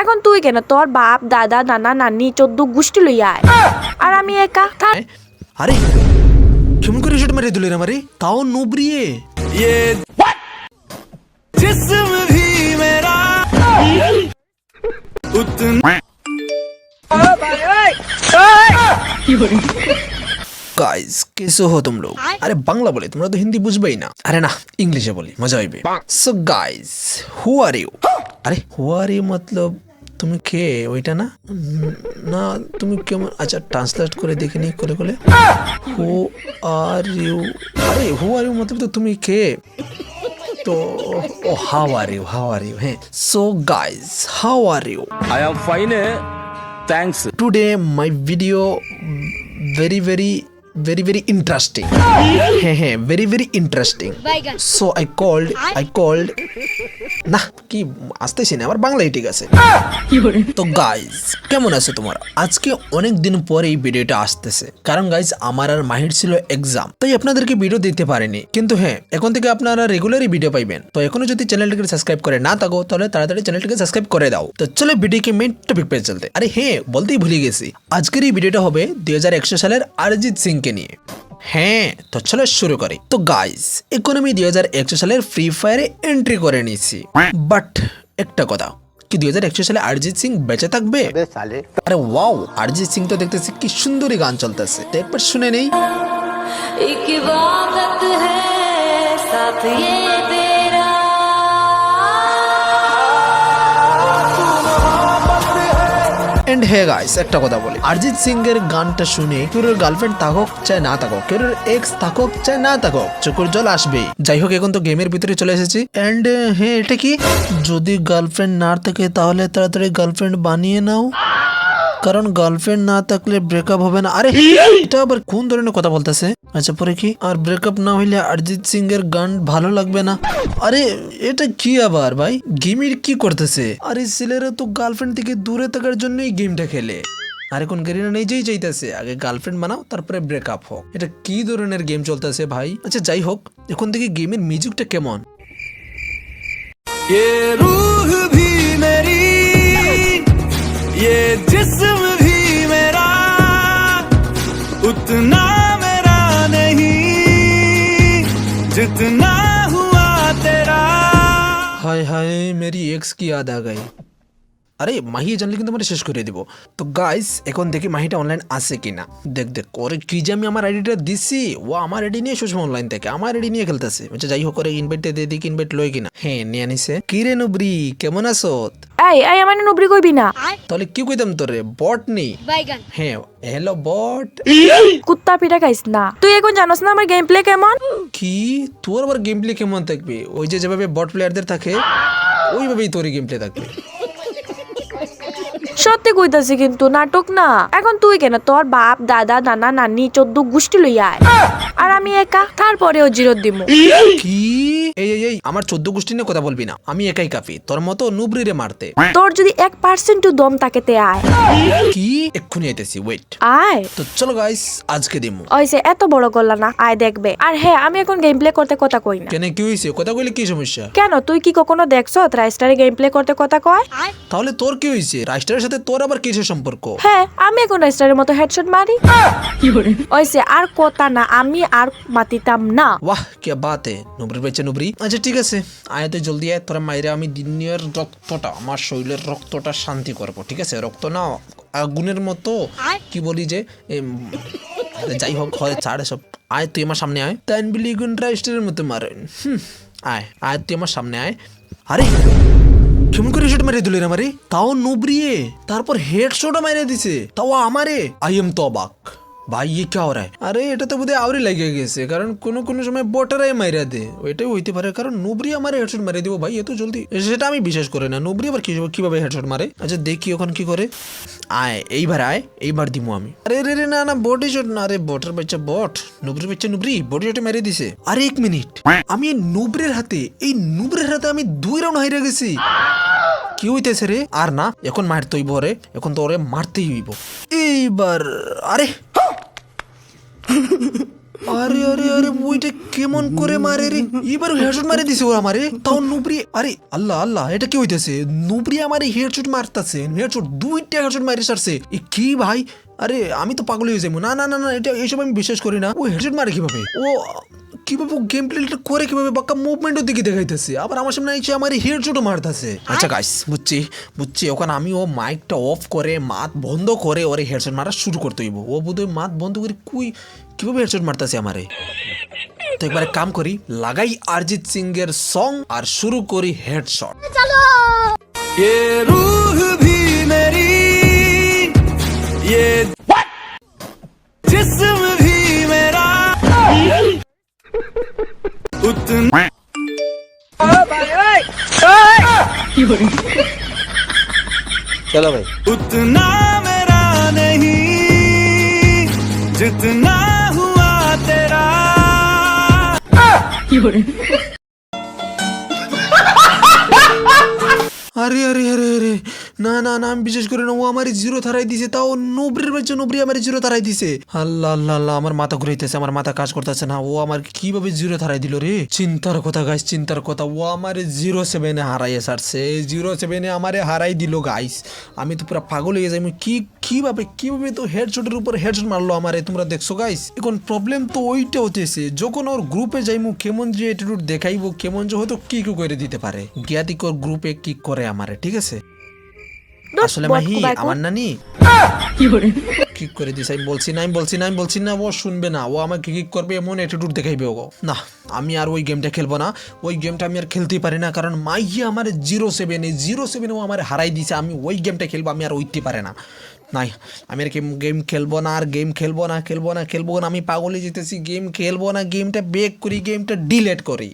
এখন তুই কেন তোর বাপ দাদা নানা নানি চোদ্দ গোষ্ঠী লইয়া আয় আর আমি একা থাক আরে কেমন করে শট মেরে দিল রে আমারে তাও নুবরিয়ে जिस्म भी मेरा उतना গাইস कैसे हो तुम लोग আরে বাংলা বলে তোমরা তো হিন্দি বুঝবেই না আরে না ইংলিশে বলি মজা হইবে so guys who are you আরে হু আর ইউ মতলব তুমি কে ওইটা না উম, না তুমি কেমন আচ্ছা ট্রান্সলেট করে দেখে নি করে করে হু আর ইউ আরে হু আর ইউ মতলব তো তুমি কে তো ও how are you how are you হ্যাঁ so guys how are you I am fine. Thanks. today my video very very very very interesting. Very very interesting. So i called i called. না কি আসতেছি না আমার বাংলাই ঠিক আছে। তো গাইজ কেমন আছো তোমার? আজকে অনেক দিন পরে এই ভিডিওটা আসতেছে। কারণ গাইজ আমার আর মাহির ছিল এক্সাম তাই আপনাদেরকে ভিডিও দিতে পারেনি। কিন্তু হ্যাঁ এখন থেকে আপনারা রেগুলারই ভিডিও পাইবেন। তো এখনও যদি চ্যানেলটিকে সাবস্ক্রাইব করে না থাকো তাহলে তাড়াতাড়ি চ্যানেলটিকে সাবস্ক্রাইব করে দাও। তো চলো ভিডিওকে মেন টপিক পেয়ে চলতে। আরে হ্যাঁ বলতেই ভুলে গেছি। আজকের এই ভিডিওটা হবে দুই হাজার একশো সালের অরিজিৎ সিংকে। নিয়ে হ্যাঁ তো চলো শুরু করি তো গাইস এখন আমি দুই হাজার একশো সালের ফ্রি ফায়ারে এন্ট্রি করে নিয়েছি বাট একটা কথা কি দুই হাজার একশো সালে অরিজিৎ সিং বেঁচে থাকবে আরে ওয়াও অরিজিৎ সিং তো দেখতেছি কি সুন্দরী গান চলতেছে তো একবার শুনে নেই एक इबादत है साथ ये এন্ড হে গাইস একটা কথা বলি। অরিজিৎ সিং এর গানটা শুনে কেউ গার্লফ্রেন্ড থাকুক চাই না থাকুক কেউ এক্স থাকুক চাই না থাকুক চোখের জল আসবেই। যাই হোক, এখন তো গেমের ভিতরে চলে এসেছি। এন্ড হ্যাঁ এটা কি? যদি গার্লফ্রেন্ড না থাকে, তাহলে তাড়াতাড়ি গার্লফ্রেন্ড বানিয়ে নাও। কারণ গার্লফ্রেন্ড না থাকলে ব্রেকআপ হবে না আরে এটা আবার কোন ধরনের কথা বলতেছে আচ্ছা পরে কি আর ব্রেকআপ না হইলে অরিজিৎ সিং এর গান ভালো লাগবে না আরে এটা কি আবার ভাই গেমের কি করতেছে আরে ছেলেরা তো গার্লফ্রেন্ড থেকে দূরে থাকার জন্যই গেমটা খেলে আর এখন গেরিনা নিজেই চাইতেছে আগে গার্লফ্রেন্ড বানাও তারপরে ব্রেকআপ হোক এটা কি ধরনের গেম চলতেছে ভাই আচ্ছা যাই হোক এখন থেকে গেমের মিউজিকটা কেমন ये रूह भी मेरी ये जिस्म भी मेरा, उतना मेरा नहीं, जितना हुआ तेरा। हाय हाय, मेरी एक्स की याद आ गई। আরে মাহি জানলে কিন্তু আমরা শেষ করে দিব। তো গাইস এখন দেখি মাহিটা অনলাইন আছে কিনা। দেখ দেখ করে কি যে আমি আমার আইডিটা দিছি। ও আমার আইডি নিয়ে সুষমা অনলাইন থেকে আমার আইডি নিয়ে খেলতেছে। আচ্ছা যাই হোক করে ইনভাইট দিয়ে দিক ইনভাইট লই কিনা। হ্যাঁ নিয়ে আনিছে। কি রে নুবরি কেমন আছো? এই এই আমার নবরি কইবি না। তাহলে কি কইতাম তোরে? বট নেই হ্যাঁ হ্যালো বট কুত্তা পিঠা খাইস না। তুই এখন জানোস না আমার গেম প্লে কেমন? কি? তোর আবার গেম প্লে কেমন থাকবে? ওই যে যেভাবে বট প্লেয়ারদের থাকে ওইভাবেই তোর গেম প্লে থাকবে। সত্যি কইতাছি কিন্তু নাটক না। এখন তুই কেন? তোর বাপ, দাদা, নানা, নানি, চোদ্দ গোষ্ঠী লইয়া আর আমি একা, তারপরেও জিরো দিব কি? এই এই এই আমার চোদ্দ গোষ্ঠী নিয়ে কথা বলবি না। আমি একাই কাফি। তোর মতো নুবরিরে মারতে। তোর যদি এক পার্সেন্ট দম তাকে তে আয়। কি? এক্ষুনি আইতেছি ওয়েট আয়। তো চলো গাইস আজকে দিমু। ওই যে এত বড় করলা না আয় দেখবে। আর হ্যাঁ আমি এখন গেম প্লে করতে কথা কই না। কেন কি হয়েছে কথা কইলে কি সমস্যা? কেন তুই কি কখনো দেখছ রাইস্টারে গেম প্লে করতে কথা কয়? তাহলে তোর কি হয়েছে রাইস্টারের সাথে তোর আবার কিসের সম্পর্ক? হ্যাঁ আমি এখন রাইস্টারের মতো হেডশট মারি। ওইসে আর কথা না আমি আর মাতিতাম না। বাহ কে বাত। হে নুবরি বেচে নুবরি। আচ্ছা ঠিক আছে। আয় তো জলদি আয় তোরা মাইরে আমি দিনের রক্তটা আমার শরীরের রক্তটা শান্তি করব ঠিক আছে? রক্ত না আগুনের মতো কি বলি যে যাই হোক হয় ছাড় সব আয় তুই আমার সামনে আয়। তাই বিলি গুন রাইস্টারের মতো মারেন। হুম, আয় আয় তুই আমার সামনে আয়। আরে কেমন করে হেডশট মেরে দিল আমারে? তাও নুবরিয়ে তারপর হেডশটও মেরে দিছে। তাও আমারে? আই এম তো অবাক ভাই ইয়ে কে ওরায় আরে, এটা তো বোধহয় আউরি লেগে গেছে, কারণ কোনো কোনো সময় বটারাই মাইরা দে। ওইটাই হইতে পারে, কারণ নুবরি আমার হেডশট মারিয়ে দিব ভাই এত জলদি। সেটা আমি বিশ্বাস করি না, নুবরি আবার কীভাবে হেডশট মারে? আচ্ছা দেখি ওখানে কি করে। আয়, এইবার আয়, এইবার দিমু আমি। আরে, রে রে, না না বডি শট না রে বটের বাচ্চা বট নুবরি বাচ্চা, নুবরি বডি শট মেরে দিছে। আরে, এক মিনিট আমি নুবরের হাতে, এই নুবরের হাতে আমি দুই রাউন্ড হাইরে গেছি। কি হইতেছে রে? আর না, এখন মারতেইব রে এখন তো ওরে মারতেই হইব। এইবার, আরে আরে আরে আরে, বইটা কেমন করে মারে রে? এবার হেডশট মারে দিছে ওরা আমারে। তাও নুবরি, আরে, আল্লাহ আল্লাহ, এটা কি হইতেছে? নুবরি আমারে হেডশট মারতাছে হেডশট দুইটা হেডশট মারি সারছে এ কি ভাই? আরে, আমি তো পাগল হয়ে যাব না না না না, এটা এইসব আমি বিশ্বাস করি না। ও হেডশট মারে কীভাবে? ও কিভাবে গেম প্লেটা করে কিভাবে বাক্কা মুভমেন্টও দিকে দেখাইতেছে আবার আমার সামনে এসে আমার হেডশটও মারতেছে আচ্ছা গাইস বুঝছি বুঝছি ওখানে আমি ও মাইকটা অফ করে মাত বন্ধ করে ওরে হেডশট মারা শুরু করতে হইব ও বোধহয় মাত বন্ধ করে কুই কিভাবে হেডশট মারতেছে আমারে তো একবারে কাম করি লাগাই অরিজিৎ সিং এর সং আর শুরু করি হেডশট ये रूह भी मेरी ये जिस्म भी मेरा उतना चलो भाई। उतना मेरा नहीं जितना हुआ तेरा। अरे अरे अरे अरे। না না না, আমি বিশেষ করে না, ও আমার জিরো থারাই দিছে, তাও নবরির বাচ্চা, নবরি আমার জিরো থারাই দিছে। আল্লাহ আল্লাহ আল্লাহ, আমার মাথা ঘুরাইতেছে, আমার মাথা কাজ করতেছে না, ও আমার কীভাবে জিরো থারাই দিল রে? চিন্তার কথা গাইস চিন্তার কথা, ও আমার জিরো সেভেনে হারাইয়ে সারছে জিরো সেভেনে আমারে হারাই দিল গাইস আমি তো পুরো পাগল হয়ে যাই কি, কীভাবে কীভাবে তো হেডশটের উপর হেডশট মারলো আমারে, তোমরা দেখছ গাইস এখন প্রবলেম তো ওইটা হতেছে, যখন ওর গ্রুপে যাইমু, কেমন যে অ্যাটিটিউড দেখাইবো, কেমন যে হয়তো কি কি করে দিতে পারে। জ্ঞাতিক ওর গ্রুপে কি করে আমারে, ঠিক আছে? আসলে মাহি আমার নানি। কিক করে দিস আমি বলছি না আমি বলছি না আমি বলছি না ও শুনবে না ও আমাকে কিক করবে এমন অ্যাটিটিউড দেখাইবে ও না আমি আর ওই গেমটা খেলব না ওই গেমটা আমি আর খেলতেই পারি না কারণ মাইয়া আমার জিরো সেভেনে জিরো সেভেনে ও আমার হারাই দিছে আমি ওই গেমটা খেলব আমি আর ওইতে পারে না। নাই আমি আর গেম খেলব না আর গেম খেলব না খেলব না খেলব না আমি পাগলে যেতেছি গেম খেলব না গেমটা বেক করি গেমটা ডিলেট করি।